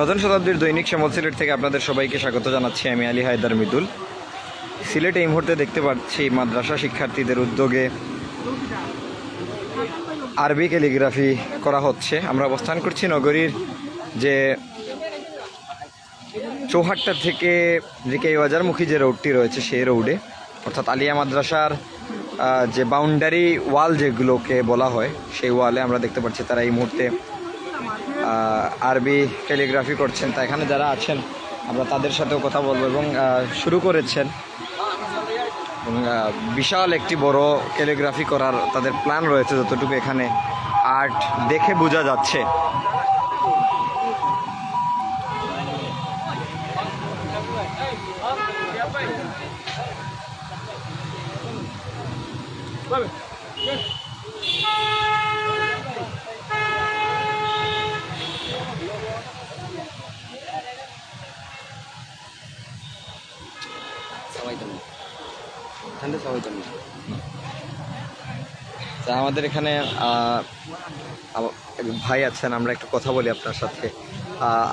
নতুন শতাব্দীর দৈনিক শ্যামল সিলেট থেকে আপনাদের সবাইকে স্বাগত জানাচ্ছি আমি আলী হায়দার মিদুল। সিলেট এই মুহূর্তে দেখতে পাচ্ছি মাদ্রাসা শিক্ষার্থীদের উদ্যোগে আরবি ক্যালিগ্রাফি করা হচ্ছে। আমরা অবস্থান করছি নগরীর যে চৌহাট্টা থেকে রিকাই বাজারমুখী যে রোডটি রয়েছে সেই রোডে, অর্থাৎ আলিয়া মাদ্রাসার যে বাউন্ডারি ওয়াল যেগুলোকে বলা হয়, সেই ওয়ালে আমরা দেখতে পাচ্ছি তারা এই মুহূর্তে আরবি ক্যালিগ্রাফি করছেন, তা এখানে যারা আছেন, আমরা তাদের সাথেও কথা বলব এবং শুরু করেছেন। বিশাল একটি বড় ক্যালিগ্রাফি করার তাদের প্ল্যান রয়েছে, যতটুকু এখানে আর্ট দেখে বোঝা যাচ্ছে। তো আমাদের এখানে ভাই আছেন, আমরা একটু কথা বলি আপনার সাথে।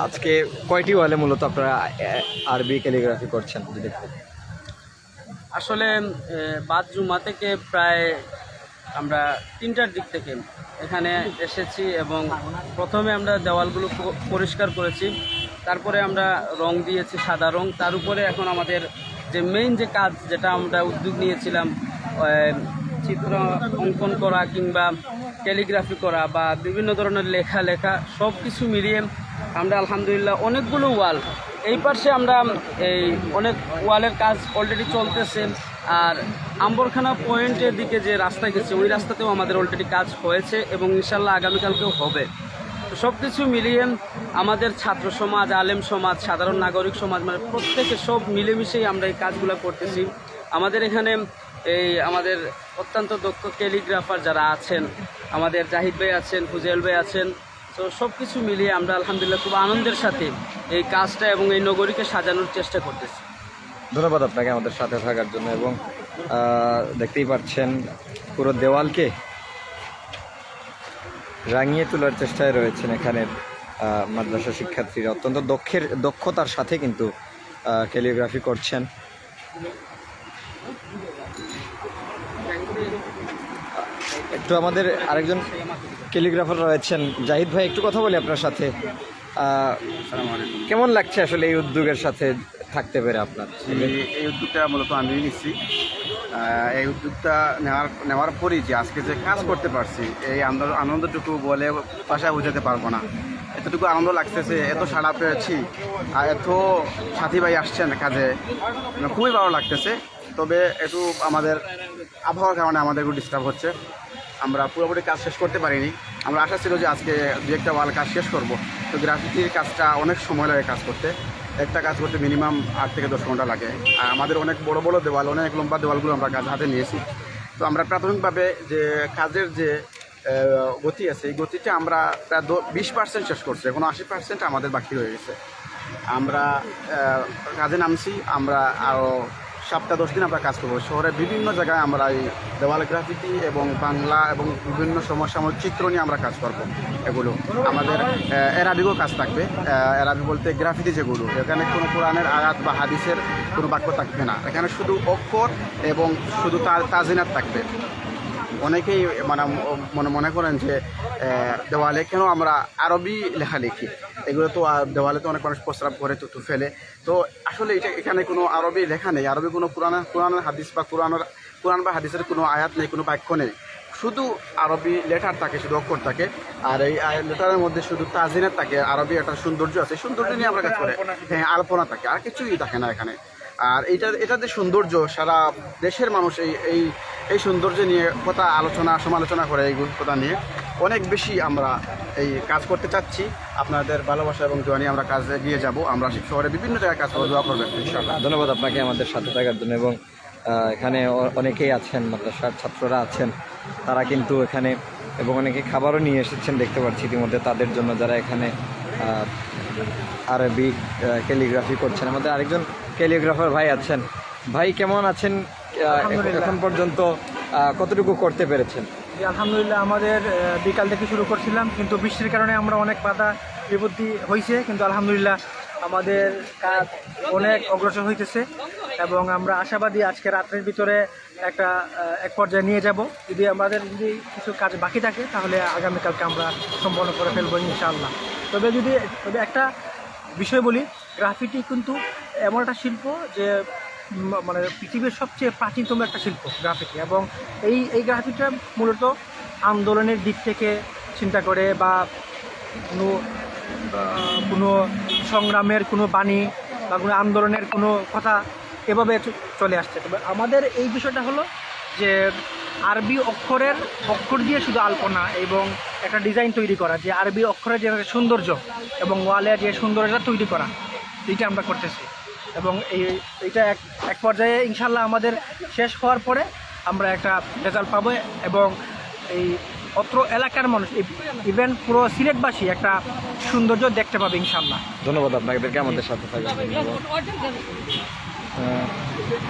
আজকে কয়টি ওয়ালে মূলত আপনারা আরবি ক্যালিগ্রাফি করছেন আসলে বাদ জুমা থেকে প্রায় আমরা তিনটার দিক থেকে এখানে এসেছি এবং প্রথমে আমরা দেওয়ালগুলো পরিষ্কার করেছি। তারপরে আমরা রং দিয়েছি সাদা রং। তার উপরে এখন আমাদের যে মেইন যে কাজ যেটা আমরা উদ্যোগ নিয়েছিলাম চিত্র অঙ্কন করা কিংবা ক্যালিগ্রাফি করা বা বিভিন্ন ধরনের লেখা লেখা সব কিছু মিলিয়ে আমরা আলহামদুলিল্লাহ অনেকগুলো ওয়াল এই পাশে আমরা এই অনেক ওয়ালের কাজ অলরেডি চলতেছে আর আম্বরখানা পয়েন্টের দিকে যে রাস্তা গেছে, ওই রাস্তাতেও আমাদের অলরেডি কাজ হয়েছে এবং ইনশাল্লাহ আগামীকালকেও হবে। তো সব কিছু মিলিয়ে আমাদের ছাত্র সমাজ, আলেম সমাজ, সাধারণ নাগরিক সমাজ মানে প্রত্যেকে সব মিলেমিশেই আমরা এই কাজগুলো করতেছি। আমাদের এখানে এই আমাদের অত্যন্ত দক্ষ ক্যালিগ্রাফার যারা আছেন, আমাদের জাহিদ ভাই আছেন হুজেল ভাই আছেন, তো সব কিছু মিলিয়ে আমরা আলহামদুলিল্লাহ খুব আনন্দের সাথে এই কাজটা এবং এই নগরীকে সাজানোর চেষ্টা করতেছি। ধন্যবাদ আপনাকে আমাদের সাথে থাকার জন্য এবং দেখতেই পাচ্ছেন পুরো দেওয়ালকে রাঙিয়ে তোলার চেষ্টায় রয়েছেন এখানের মাদ্রাসা শিক্ষার্থীরা। অত্যন্ত দক্ষের, দক্ষতার সাথে কিন্তু ক্যালিওগ্রাফি করছেন। একটু আমাদের আরেকজন ক্যালিগ্রাফার রয়েছেন। জাহিদ ভাই, একটু কথা বলি আপনার সাথে। কেমন লাগছে আসলে এই উদ্যোগের সাথে থাকতে পেরে আপনার? এই- উদ্যোগটা মূলত আমি নিচ্ছি। এই উদ্যোগটা নেওয়ার নেওয়ার পরই যে আজকে যে কাজ করতে পারছি, এই আনন্দ- আনন্দটুকু বলে ভাষায় বোঝাতে পারব না। এতটুকু আনন্দ লাগতেছে এত সাড়া পেয়েছি আর এত সাথী ভাই আসছেন কাজে মানে খুবই ভালো লাগতেছে। তবে একটু আমাদের আবহাওয়ার কারণে আমাদের একটু ডিস্টার্ব হচ্ছে। আমরা পুরোপুরি কাজ শেষ করতে পারিনি। আমরা আশা ছিল যে আজকে দু একটা ওয়াল কাজ শেষ করব। তো গ্রাফিতির কাজটা অনেক সময় লাগে কাজ করতে। একটা কাজ করতে মিনিমাম আট থেকে দশ ঘণ্টা লাগে। আর আমাদের অনেক বড় বড় দেওয়াল, অনেক লম্বা দেওয়ালগুলো আমরা কাজ হাতে নিয়েছি। তো আমরা প্রাথমিকভাবে যে কাজের যে গতি আছে, এই গতিটা আমরা প্রায় বিশ পার্সেন্ট শেষ করছি। এখন আশি পার্সেন্ট আমাদের বাকি রয়ে গেছে। আমরা কাজে নামছি, আমরা আরও সপ্তাহ দশ দিন আমরা কাজ করব। শহরের বিভিন্ন জায়গায় আমরা এই দেওয়াল গ্রাফিতি এবং বাংলা এবং বিভিন্ন সমসাময়িক চিত্র নিয়ে আমরা কাজ করব এগুলো। আমাদের এরাবিগও কাজ থাকবে। এরাবি বলতে গ্রাফিতি যেগুলো, এখানে কোনো কোরআনের আয়াত বা হাদিসের কোনো বাক্য থাকবে না। এখানে শুধু অক্ষর এবং শুধু তার থাকবে। অনেকেই মনে মনে করেন যে দেওয়ালে কেন আমরা আরবি লেখা লিখি? এগুলো তো দেওয়ালে তো অনেক মানুষ প্রস্রাব করে তো ফেলে। তো আসলে এটা এখানে কোনো আরবি লেখা নেই। আরবি কোনো কোরআন কোরআনের হাদিস বা কোরআনের কোরআন বা হাদিসের কোনো আয়াত নেই, কোনো বাক্য নেই। শুধু আরবি লেটার থাকে, শুধু অক্ষর থাকে। আর এই লেটারের মধ্যে শুধু তাজিনের থাকে। আরবি একটা সৌন্দর্য আছে। সৌন্দর্য নিয়ে আমরা কাজ করে। হ্যাঁ আলপনা থাকে। আর কিছুই থাকে না এখানে। আর এটা এটা যে সৌন্দর্য, সারা দেশের মানুষ এই এই এই সৌন্দর্য নিয়ে কথা আলোচনা, সমালোচনা করে এই কথা নিয়ে। অনেক বেশি আমরা এই কাজ করতে চাচ্ছি। আপনাদের ভালোবাসা এবং নিয়ে আমরা কাজে গিয়ে যাব। আমরা শহরে বিভিন্ন জায়গায় কাজ করে দোয়া করবেন ধন্যবাদ আপনাকে আমাদের সাথে থাকার জন্য এবং এখানে অনেকেই আছেন, মাদ্রাসার ছাত্ররা আছেন, তারা কিন্তু এখানে এবং অনেকে খাবারও নিয়ে এসেছেন দেখতে পাচ্ছি ইতিমধ্যে। তাদের জন্য যারা এখানে আহ, আরবি ক্যালিগ্রাফি করছেন। আমাদের আরেকজন ক্যালিগ্রাফার ভাই আছেন। ভাই কেমন আছেন? এখন পর্যন্ত কতটুকু করতে পেরেছেন? আলহামদুলিল্লাহ আমাদের বিকাল থেকে শুরু করছিলাম কিন্তু বৃষ্টির কারণে আমরা অনেক বাধা বিপত্তি হয়েছে কিন্তু আলহামদুলিল্লাহ আমাদের কাজ অনেক অগ্রসর হইতেছে এবং আমরা আশাবাদী আজকে রাত্রের ভিতরে একটা এক পর্যায়ে নিয়ে যাব। যদি আমাদের যদি কিছু কাজ বাকি থাকে তাহলে আগামীকালকে আমরা সম্পন্ন করে ফেলব ইনশাআল্লাহ। তবে যদি, তবে একটা বিষয় বলি গ্রাফিটি কিন্তু এমন একটা শিল্প যে মানে পৃথিবীর সবচেয়ে প্রাচীনতম একটা শিল্প গ্রাফিটি এবং এই এই গ্রাফিটিটা মূলত আন্দোলনের দিক থেকে চিন্তা করে বা কোনো কোনো সংগ্রামের কোনো বাণী বা কোনো আন্দোলনের কোনো কথা এভাবে চলে আসছে। তবে আমাদের এই বিষয়টা হলো যে আরবি অক্ষরের অক্ষর দিয়ে শুধু আলপনা এবং একটা ডিজাইন তৈরি করা যে আরবি অক্ষরের যে একটা সৌন্দর্য এবং ওয়ালের যে সৌন্দর্যটা তৈরি করা এইটা আমরা করতেছি। এবং এই এইটা এক এক পর্যায়ে ইনশাল্লাহ আমাদের শেষ হওয়ার পরে আমরা একটা রেজাল্ট পাবো এবং এই অত্র এলাকার মানুষ ইভেন পুরো সিলেটবাসী একটা সৌন্দর্য দেখতে পাবে ইনশাল্লাহ ধন্যবাদ আপনাদেরকে আমাদের সাথে থাকার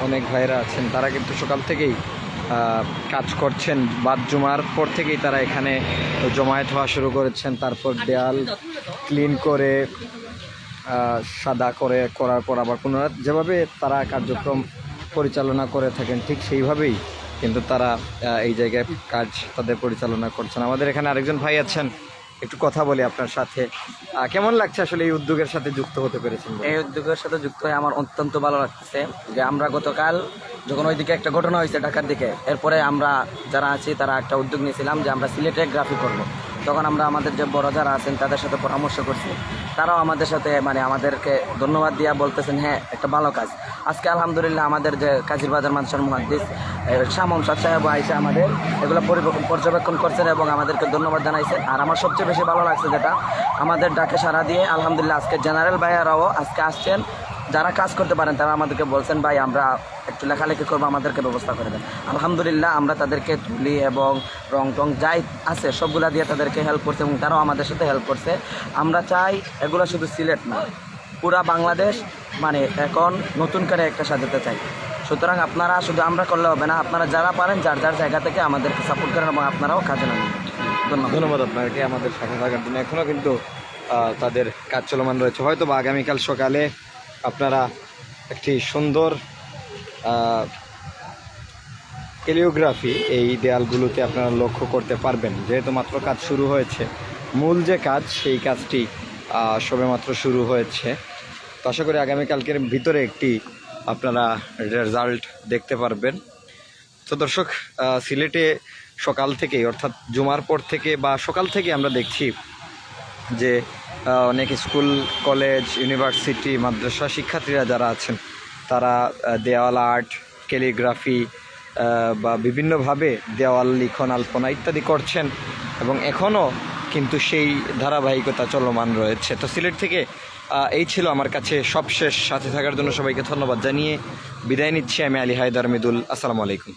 অনেক ভাইরা আছেন তারা কিন্তু সকাল থেকেই কাজ করছেন বাদ জমার পর থেকেই তারা এখানে জমায়েত হওয়া শুরু করেছেন। তারপর দেয়াল ক্লিন করে সাদা করে করার পর আবার পুনরায় যেভাবে তারা কার্যক্রম পরিচালনা করে থাকেন ঠিক সেইভাবেই কিন্তু তারা এই জায়গায় কাজ তাদের পরিচালনা করছেন। আমাদের এখানে আরেকজন ভাই আছেন একটু কথা বলি আপনার সাথে। কেমন লাগছে আসলে এই উদ্যোগের সাথে যুক্ত হতে পেরেছেন এই উদ্যোগের সাথে যুক্ত হয়ে আমার অত্যন্ত ভালো লাগছে যে আমরা গতকাল যখন ওইদিকে একটা ঘটনা হয়েছে ঢাকার দিকে, এরপরে আমরা যারা আছি, তারা একটা উদ্যোগ নিয়েছিলাম যে আমরা সিলেটে গ্রাফি করব। তখন আমরা আমাদের যে বড় যারা আছেন, তাদের সাথে পরামর্শ করছি। তারাও আমাদের সাথে মানে আমাদেরকে ধন্যবাদ দিয়া বলতেছেন হ্যাঁ একটা ভালো কাজ। আজকে আলহামদুলিল্লাহ আমাদের যে কাজির বাজার মানসার মুহাদ্দিস শামম সাদ সাহেব আইসা আমাদের, এগুলো পর্যবেক্ষণ করছেন এবং আমাদেরকে ধন্যবাদ জানাইছেন আর আমার সবচেয়ে বেশি ভালো লাগছে যেটা, আমাদের ডাকে সারা দিয়ে আলহামদুলিল্লাহ আজকে জেনারেল ভাইয়ারাও আজকে আসছেন। যারা কাজ করতে পারেন, তারা আমাদেরকে বলছেন, ভাই, আমরা একটু লেখালেখি করব, আমাদেরকে ব্যবস্থা করে দেন। আলহামদুলিল্লাহ, আমরা তাদেরকে তুলি এবং রং টং যাই আছে, সবগুলা দিয়ে তাদেরকে হেল্প করছে এবং তারাও আমাদের সাথে হেল্প করছে। আমরা চাই এগুলো শুধু সিলেট না, পুরা বাংলাদেশ মানে এখন নতুন করে একটা সাজাতে চাই। সুতরাং আপনারা শুধু আমরা করলে হবে না, আপনারা যারা পারেন, যার যার জায়গা থেকে আমাদেরকে সাপোর্ট করেন এবং আপনারাও কাজে নামেন। ধন্যবাদ। ধন্যবাদ আপনাকে, আমাদের সাথে থাকার জন্য। এখনও কিন্তু তাদের কাজ চলমান রয়েছে। হয়তো বা আগামীকাল সকালে আপনারা একটি সুন্দর এলিওগ্রাফি এই দেয়ালগুলোতে আপনারা লক্ষ্য করতে পারবেন। যেহেতু মাত্র কাজ শুরু হয়েছে, মূল যে কাজ সেই কাজটি সবেমাত্র শুরু হয়েছে। তো আশা করি আগামীকালকের ভিতরে একটি আপনারা রেজাল্ট দেখতে পারবেন। তো দর্শক সিলেটে সকাল থেকেই, অর্থাৎ জুমার পর থেকে বা সকাল থেকে আমরা দেখছি যে অনেক স্কুল, কলেজ, ইউনিভার্সিটি, মাদ্রাসা শিক্ষার্থীরা যারা আছেন, তারা দেওয়াল আর্ট, ক্যালিগ্রাফি বা বিভিন্নভাবে দেওয়াল, লিখন, আলপনা ইত্যাদি করছেন এবং এখনও কিন্তু সেই ধারাবাহিকতা চলমান রয়েছে। তো সিলেট থেকে এই ছিল আমার কাছে সবশেষ সাথে থাকার জন্য সবাইকে ধন্যবাদ জানিয়ে বিদায় নিচ্ছি। আমি আলী হায়দার মিদুল। আসসালামু আলাইকুম।